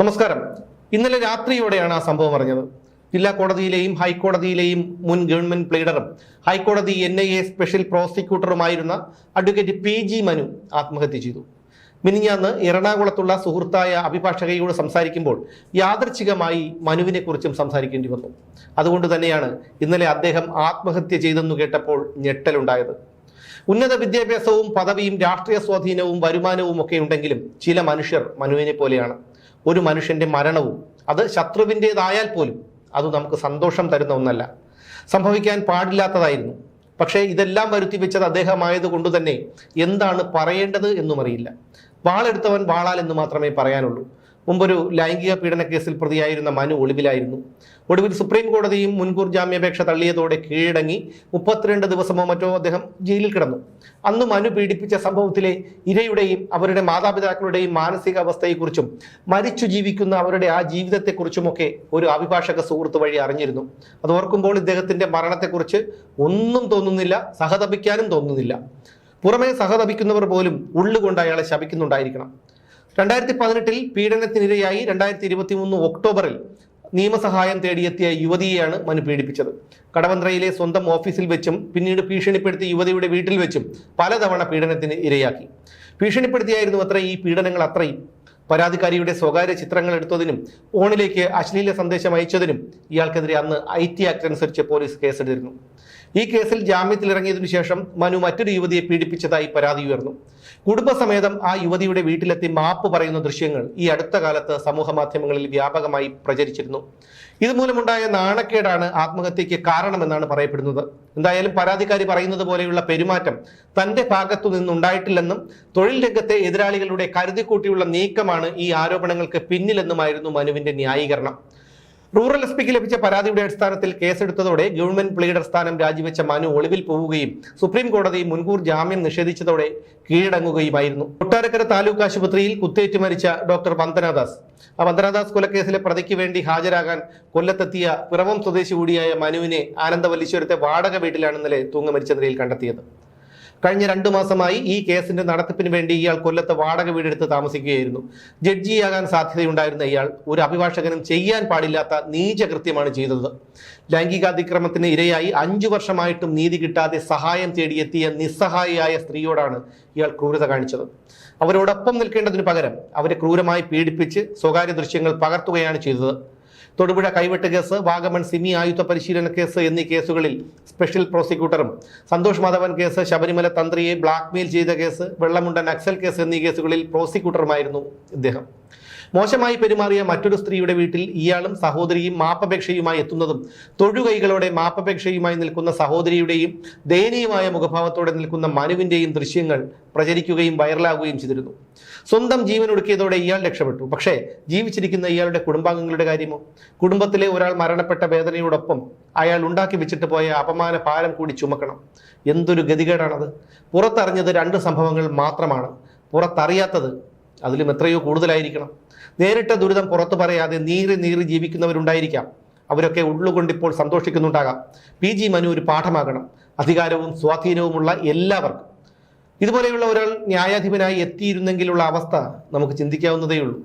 നമസ്കാരം. ഇന്നലെ രാത്രിയോടെയാണ് ആ സംഭവം അറിഞ്ഞത്. ജില്ലാ കോടതിയിലെയും ഹൈക്കോടതിയിലെയും മുൻ ഗവൺമെന്റ് പ്ലീഡറും ഹൈക്കോടതി എൻ ഐ എ സ്പെഷ്യൽ പ്രോസിക്യൂട്ടറുമായിരുന്ന അഡ്വക്കേറ്റ് പി ജി മനു ആത്മഹത്യ ചെയ്തു. മിനിഞ്ഞാന്ന് എറണാകുളത്തുള്ള സുഹൃത്തായ അഭിഭാഷകയോട് സംസാരിക്കുമ്പോൾ യാദർച്ഛികമായി മനുവിനെ കുറിച്ചും സംസാരിക്കേണ്ടി വന്നു. അതുകൊണ്ട് തന്നെയാണ് ഇന്നലെ അദ്ദേഹം ആത്മഹത്യ ചെയ്തെന്നു കേട്ടപ്പോൾ ഞെട്ടലുണ്ടായത്. ഉന്നത വിദ്യാഭ്യാസവും പദവിയും രാഷ്ട്രീയ സ്വാധീനവും വരുമാനവും ഒക്കെ ഉണ്ടെങ്കിലും ചില മനുഷ്യർ മനുവിനെ പോലെയാണ്. ഒരു മനുഷ്യന്റെ മരണവും അത് ശത്രുവിന്റെതായാൽ പോലും അത് നമുക്ക് സന്തോഷം തരുന്ന ഒന്നല്ല. സംഭവിക്കാൻ പാടില്ലാത്തതായിരുന്നു. പക്ഷേ ഇതെല്ലാം വരുത്തി വെച്ചത് അദ്ദേഹമായത് കൊണ്ട് തന്നെ എന്താണ് പറയേണ്ടത് എന്നും അറിയില്ല വാളെടുത്തവൻ വാളാൽ എന്ന് മാത്രമേ പറയാനുള്ളൂ. മുമ്പൊരു ലൈംഗിക പീഡന കേസിൽ പ്രതിയായിരുന്ന മനു ഒളിവിലായിരുന്നു. ഒടുവിൽ സുപ്രീം കോടതിയും മുൻകൂർ ജാമ്യാപേക്ഷ തള്ളിയതോടെ കീഴടങ്ങി മുപ്പത്തിരണ്ട് ദിവസമോ മറ്റോ അദ്ദേഹം ജയിലിൽ കിടന്നു. അന്ന് മനു പീഡിപ്പിച്ച സംഭവത്തിലെ ഇരയുടെയും അവരുടെ മാതാപിതാക്കളുടെയും മാനസികാവസ്ഥയെക്കുറിച്ചും മരിച്ചു ജീവിക്കുന്ന അവരുടെ ആ ജീവിതത്തെക്കുറിച്ചുമൊക്കെ ഒരു അഭിഭാഷക സുഹൃത്ത് വഴി അറിഞ്ഞിരുന്നു. അത് ഓർക്കുമ്പോൾ ഇദ്ദേഹത്തിന്റെ മരണത്തെക്കുറിച്ച് ഒന്നും തോന്നുന്നില്ല സഹതപിക്കാനും തോന്നുന്നില്ല. പുറമേ സഹതപിക്കുന്നവർ പോലും ഉള്ളുകൊണ്ട് അയാളെ ശപിക്കുന്നുണ്ടായിരിക്കണം. രണ്ടായിരത്തി പതിനെട്ടിൽ പീഡനത്തിനിരയായി രണ്ടായിരത്തി ഇരുപത്തി മൂന്ന് ഒക്ടോബറിൽ നിയമസഹായം തേടിയെത്തിയ യുവതിയെയാണ് മനു പീഡിപ്പിച്ചത്. കടവന്ത്രയിലെ സ്വന്തം ഓഫീസിൽ വെച്ചും പിന്നീട് ഭീഷണിപ്പെടുത്തി യുവതിയുടെ വീട്ടിൽ വെച്ചും പലതവണ പീഡനത്തിന് ഇരയാക്കി. ഭീഷണിപ്പെടുത്തിയായിരുന്നു അത്ര ഈ പീഡനങ്ങൾ അത്രയും. പരാതിക്കാരിയുടെ സ്വകാര്യ ചിത്രങ്ങൾ എടുത്തതിനും ഫോണിലേക്ക് അശ്ലീല സന്ദേശം അയച്ചതിനും ഇയാൾക്കെതിരെ അന്ന് ഐ ടി ആക്ട് അനുസരിച്ച് പോലീസ് കേസെടുത്തിരുന്നു. ഈ കേസിൽ ജാമ്യത്തിലിറങ്ങിയതിനു ശേഷം മനു മറ്റൊരു യുവതിയെ പീഡിപ്പിച്ചതായി പരാതി ഉയർന്നു. കുടുംബസമേതം ആ യുവതിയുടെ വീട്ടിലെത്തി മാപ്പ് പറയുന്ന ദൃശ്യങ്ങൾ ഈ അടുത്ത കാലത്ത് സമൂഹ മാധ്യമങ്ങളിൽ വ്യാപകമായി പ്രചരിച്ചിരുന്നു. ഇതുമൂലമുണ്ടായ നാണക്കേടാണ് ആത്മഹത്യക്ക് കാരണമെന്നാണ് പറയപ്പെടുന്നത്. എന്തായാലും പരാതിക്കാരി പറയുന്നത് പോലെയുള്ള പെരുമാറ്റം തന്റെ ഭാഗത്തു നിന്നുണ്ടായിട്ടില്ലെന്നും തൊഴിൽ രംഗത്തെ എതിരാളികളുടെ കരുതിക്കൂട്ടിയുള്ള നീക്കമാണ് ഈ ആരോപണങ്ങൾക്ക് പിന്നിലെന്നുമായിരുന്നു മനുവിന്റെ ന്യായീകരണം. റൂറൽ എസ് പിക്ക് ലഭിച്ച പരാതിയുടെ അടിസ്ഥാനത്തിൽ കേസെടുത്തതോടെ ഗവൺമെന്റ് പ്ലീഡർ സ്ഥാനം രാജിവെച്ച മനു ഒളിവിൽ പോവുകയും സുപ്രീം കോടതി മുൻകൂർ ജാമ്യം നിഷേധിച്ചതോടെ കീഴടങ്ങുകയുമായിരുന്നു. കൊട്ടാരക്കര താലൂക്ക് ആശുപത്രിയിൽ കുത്തേറ്റ് മരിച്ച ഡോക്ടർ വന്ദനാദാസ് ആ വന്ദനാദാസ് കൊലക്കേസിലെ പ്രതിക്ക് വേണ്ടി ഹാജരാകാൻ കൊല്ലത്തെത്തിയ പിറവം സ്വദേശി കൂടിയായ മനുവിനെ ആനന്ദവല്ലീശ്വരത്തെ വാടക വീട്ടിലാണ് ഇന്നലെ തൂങ്ങ മരിച്ച നിലയിൽ കണ്ടെത്തിയത്. കഴിഞ്ഞ രണ്ടു മാസമായി ഈ കേസിന്റെ നടത്തിപ്പിന് വേണ്ടി ഇയാൾ കൊല്ലത്ത് വാടക വീടെടുത്ത് താമസിക്കുകയായിരുന്നു. ജഡ്ജിയാകാൻ സാധ്യതയുണ്ടായിരുന്ന ഇയാൾ ഒരു അഭിഭാഷകനും ചെയ്യാൻ പാടില്ലാത്ത നീചകൃത്യമാണ് ചെയ്തത്. ലൈംഗികാതിക്രമത്തിന് ഇരയായി അഞ്ചു വർഷമായിട്ടും നീതി കിട്ടാതെ സഹായം തേടിയെത്തിയ നിസ്സഹായിയായ സ്ത്രീയോടാണ് ഇയാൾ ക്രൂരത കാണിച്ചത്. അവരോടൊപ്പം നിൽക്കേണ്ടതിന് പകരം അവരെ ക്രൂരമായി പീഡിപ്പിച്ച് സ്വകാര്യ ദൃശ്യങ്ങൾ പകർത്തുകയാണ് ചെയ്തത്. തൊടുപുഴ കൈവെട്ട് കേസ് വാഗമൺ സിമി ആയുധ പരിശീലന കേസ് എന്നീ കേസുകളിൽ സ്പെഷ്യൽ പ്രോസിക്യൂട്ടറും സന്തോഷ് മാധവൻ കേസ് ശബരിമല തന്ത്രിയെ ബ്ലാക്ക്മെയിൽ ചെയ്ത കേസ് വെള്ളമുണ്ട നക്സൽ കേസ് എന്നീ കേസുകളിൽ പ്രോസിക്യൂട്ടറുമായിരുന്നു ഇദ്ദേഹം. മോശമായി പെരുമാറിയ മറ്റൊരു സ്ത്രീയുടെ വീട്ടിൽ ഇയാളും സഹോദരിയും മാപ്പപേക്ഷയുമായി എത്തുന്നതും തൊഴുകൈകളോടെ മാപ്പപേക്ഷയുമായി നിൽക്കുന്ന സഹോദരിയുടെയും ദയനീയമായ മുഖഭാവത്തോടെ നിൽക്കുന്ന മനുവിന്റെയും ദൃശ്യങ്ങൾ പ്രചരിക്കുകയും വൈറലാകുകയും ചെയ്തിരുന്നു. സ്വന്തം ജീവൻ ഒടുക്കിയതോടെ ഇയാൾ രക്ഷപ്പെട്ടു. പക്ഷേ ജീവിച്ചിരിക്കുന്ന ഇയാളുടെ കുടുംബാംഗങ്ങളുടെ കാര്യമോ? കുടുംബത്തിലെ ഒരാൾ മരണപ്പെട്ട വേദനയോടൊപ്പം അയാൾ ഉണ്ടാക്കി വെച്ചിട്ട് പോയ അപമാന ഭാരം കൂടി ചുമക്കണം. എന്തൊരു ഗതികേടാണത്. പുറത്തറിഞ്ഞത് രണ്ട് സംഭവങ്ങൾ മാത്രമാണ്. പുറത്തറിയാത്തത് അതിലും എത്രയോ കൂടുതലായിരിക്കണം. നേരിട്ട ദുരിതം പുറത്തു പറയാതെ നീറി നീറി ജീവിക്കുന്നവരുണ്ടായിരിക്കാം. അവരൊക്കെ ഉള്ളുകൊണ്ട് ഇപ്പോൾ സന്തോഷിക്കുന്നുണ്ടാകാം. പി ജി മനു ഒരു പാഠമാകണം. അധികാരവും സ്വാധീനവുമുള്ള എല്ലാവർക്കും. ഇതുപോലെയുള്ള ഒരാൾ ന്യായാധിപനായി എത്തിയിരുന്നെങ്കിലുള്ള അവസ്ഥ നമുക്ക് ചിന്തിക്കാവുന്നതേ ഉള്ളൂ